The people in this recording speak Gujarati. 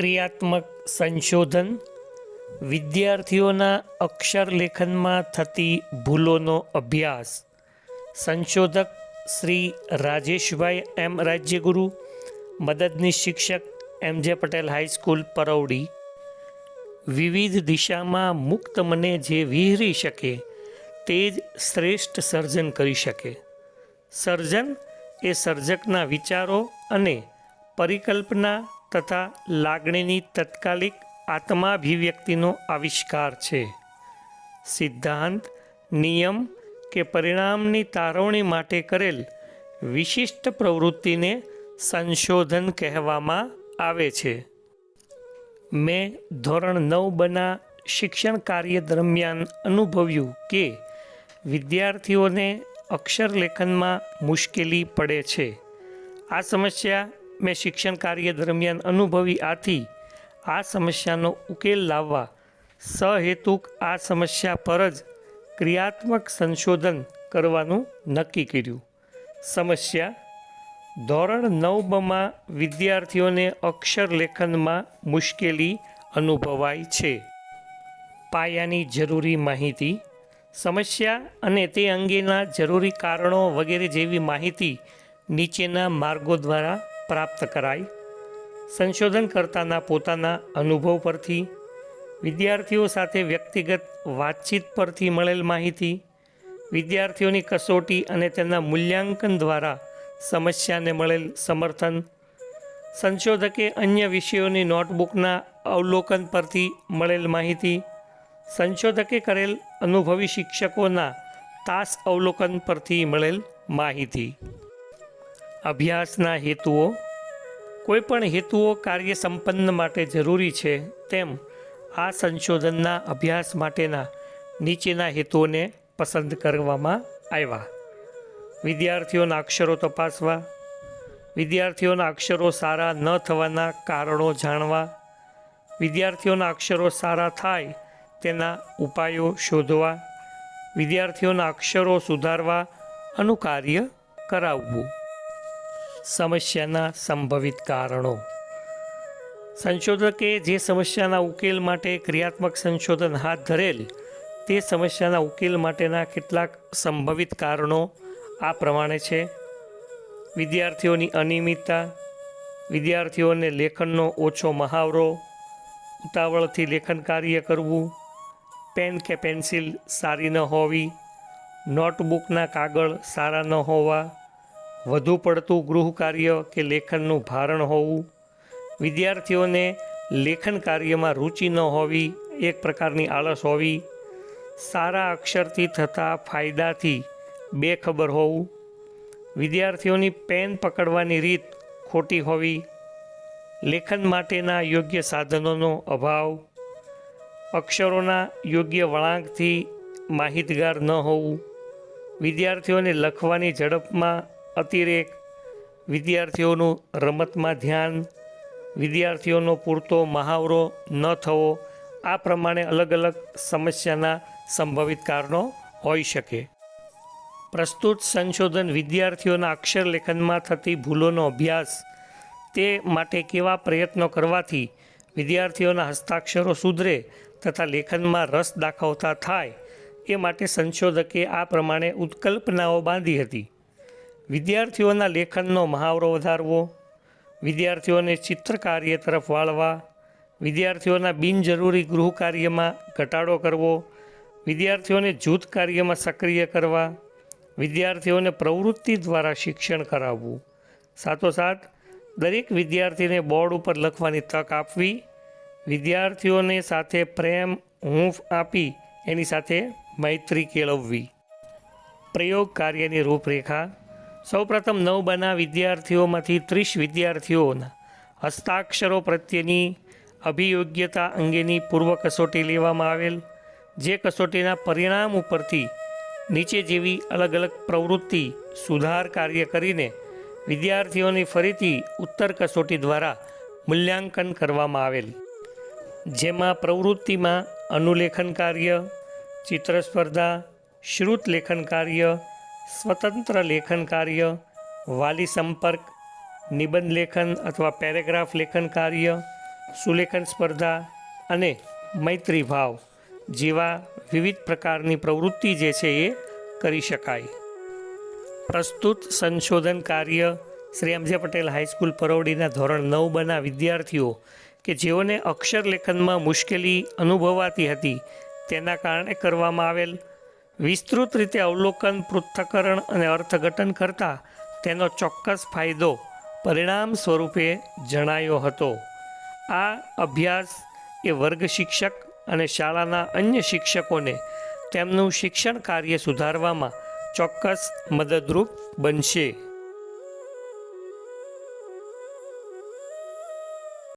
ક્રિયાત્મક સંશોધન વિદ્યાર્થીઓના અક્ષર લેખનમાં થતી ભૂલોનો અભ્યાસ. સંશોધક શ્રી રાજેશભાઈ એમ રાજ્યગુરુ, મદદનીશ શિક્ષક એમ જે પટેલ હાઈસ્કૂલ પરવડી. વિવિધ દિશામાં મુક્ત મને જે વિહરી શકે તે જ શ્રેષ્ઠ સર્જન કરી શકે. સર્જન એ સર્જકના વિચારો અને પરિકલ્પના તથા લાગણીની તત્કાલિક આત્માભિવ્યક્તિનો આવિષ્કાર છે. સિદ્ધાંત, નિયમ કે પરિણામની તારવણી માટે કરેલ વિશિષ્ટ પ્રવૃત્તિને સંશોધન કહેવામાં આવે છે. મેં ધોરણ નવ બના શિક્ષણ કાર્ય દરમિયાન અનુભવ્યું કે વિદ્યાર્થીઓને અક્ષર લેખનમાં મુશ્કેલી પડે છે. આ સમસ્યા મેં શિક્ષણ કાર્ય દરમિયાન અનુભવી આથી આ સમસ્યાનો ઉકેલ લાવવા સહેતુક આ સમસ્યા પર જ ક્રિયાત્મક સંશોધન કરવાનું નક્કી કર્યું. સમસ્યા ધોરણ નવમાં વિદ્યાર્થીઓને અક્ષર લેખનમાં મુશ્કેલી અનુભવાય છે. પાયાની જરૂરી માહિતી, સમસ્યા અને તે અંગેના જરૂરી કારણો વગેરે જેવી માહિતી નીચેના માર્ગો દ્વારા પ્રાપ્ત કરાય. સંશોધનકર્તાના પોતાના અનુભવ પરથી, વિદ્યાર્થીઓ સાથે વ્યક્તિગત વાતચીત પરથી મળેલ માહિતી, વિદ્યાર્થીઓની કસોટી અને તેના મૂલ્યાંકન દ્વારા સમસ્યાને મળેલ સમર્થન, સંશોધકે અન્ય વિષયોની નોટબુકના અવલોકન પરથી મળેલ માહિતી, સંશોધકે કરેલ અનુભવી શિક્ષકોના તાસ અવલોકન પરથી મળેલ માહિતી. અભ્યાસના હેતુઓ. કોઈપણ હેતુઓ કાર્ય સંપન્ન માટે જરૂરી છે તેમ આ સંશોધનના અભ્યાસ માટેના નીચેના હેતુઓને પસંદ કરવામાં આવ્યા. વિદ્યાર્થીઓના અક્ષરો તપાસવા. વિદ્યાર્થીઓના અક્ષરો સારા ન થવાના કારણો જાણવા. વિદ્યાર્થીઓના અક્ષરો સારા થાય તેના ઉપાયો શોધવા. વિદ્યાર્થીઓના અક્ષરો સુધારવા અનુકાર્ય કરાવવું. સમસ્યાના સંભવિત કારણો. સંશોધકે જે સમસ્યાના ઉકેલ માટે ક્રિયાત્મક સંશોધન હાથ ધરેલ, તે સમસ્યાના ઉકેલ માટેના કેટલાક સંભવિત કારણો આ પ્રમાણે છે. વિદ્યાર્થીઓની અનિયમિતતા, વિદ્યાર્થીઓને લેખનનો ઓછો મહાવરો, ઉતાવળથી લેખન કાર્ય કરવું, પેન કે પેન્સિલ સારી ન હોવી, નોટબુકના કાગળ સારા ન હોવા વધુ પડતું ગૃહ કાર્ય કે લેખનનું ભારણ હોવું? વિદ્યાર્થીઓને લેખન કાર્યમાં રુચિ ન હોવી, એક પ્રકારની આળસ હોવી, સારા અક્ષરથી થતા ફાયદાથી બેખબર હોવું? વિદ્યાર્થીઓની પેન પકડવાની રીત ખોટી હોવી? લેખન માટેના યોગ્ય સાધનોનો અભાવ? અક્ષરોના યોગ્ય વળાંકથી માહિતગાર ન હોવું? વિદ્યાર્થીઓને લખવાની ઝડપમાં અતિરેક વિદ્યાર્થીઓનું રમતમાં ધ્યાન, વિદ્યાર્થીઓનો પૂરતો મહાવરો ન થવો, આ પ્રમાણે અલગ અલગ સમસ્યાના સંભવિત કારણો હોઈ શકે. પ્રસ્તુત સંશોધન વિદ્યાર્થીઓના અક્ષર લેખનમાં થતી ભૂલોનો અભ્યાસ, તે માટે કેવા પ્રયત્નો કરવાથી વિદ્યાર્થીઓના હસ્તાક્ષરો સુધરે તથા લેખનમાં રસ દાખવતા થાય, એ માટે સંશોધકે આ પ્રમાણે ઉત્કલ્પનાઓ બાંધી હતી. વિદ્યાર્થીઓના લેખનનો મહાવરો વધારવો, વિદ્યાર્થીઓને ચિત્રકાર્ય તરફ વાળવા, વિદ્યાર્થીઓના બિનજરૂરી ગૃહ કાર્યમાં ઘટાડો કરવો, વિદ્યાર્થીઓને જૂથ કાર્યમાં સક્રિય કરવા, વિદ્યાર્થીઓને પ્રવૃત્તિ દ્વારા શિક્ષણ કરાવવું. સાથોસાથ, દરેક વિદ્યાર્થીને બોર્ડ ઉપર લખવાની તક આપવી, વિદ્યાર્થીઓને સાથે પ્રેમ, હૂંફ આપી એની સાથે મૈત્રી કેળવવી. પ્રયોગ કાર્યની રૂપરેખા સૌપ્રથમ નવ બના વિદ્યાર્થીઓમાંથી ત્રીસ વિદ્યાર્થીઓના હસ્તાક્ષરો પ્રત્યેની અભિયોગ્યતા અંગેની પૂર્વ કસોટી લેવામાં આવેલ, જે કસોટીના પરિણામ ઉપરથી નીચે જેવી અલગ અલગ પ્રવૃત્તિ સુધાર કાર્ય કરીને વિદ્યાર્થીઓની ફરીથી ઉત્તર કસોટી દ્વારા મૂલ્યાંકન કરવામાં આવેલ. જેમાં પ્રવૃત્તિમાં અનુલેખન કાર્ય ચિત્ર સ્પર્ધા શ્રુત લેખન કાર્ય સ્વતંત્ર લેખન કાર્ય, વાલી સંપર્ક, નિબંધ લેખન અથવા પેરેગ્રાફ લેખન કાર્ય, સુલેખન સ્પર્ધા અને મૈત્રી ભાવ જેવા વિવિધ પ્રકારની પ્રવૃત્તિ જે છે એ કરી શકાય. પ્રસ્તુત સંશોધન કાર્ય Shri M Patel high school પરોવડીના ધોરણ નવ બના વિદ્યાર્થીઓ કે જેઓને અક્ષર લેખનમાં મુશ્કેલી અનુભવાતી હતી, તેના કારણે કરવામાં આવેલ વિસ્તૃત રીતે અવલોકન, પૃથ્થકરણ અને અર્થઘટન કરતાં તેનો ચોક્કસ ફાયદો પરિણામ સ્વરૂપે જણાયો હતો. આ અભ્યાસ એ વર્ગ શિક્ષક અને શાળાના અન્ય શિક્ષકોને તેમનું શિક્ષણ કાર્ય સુધારવામાં ચોક્કસ મદદરૂપ બનશે.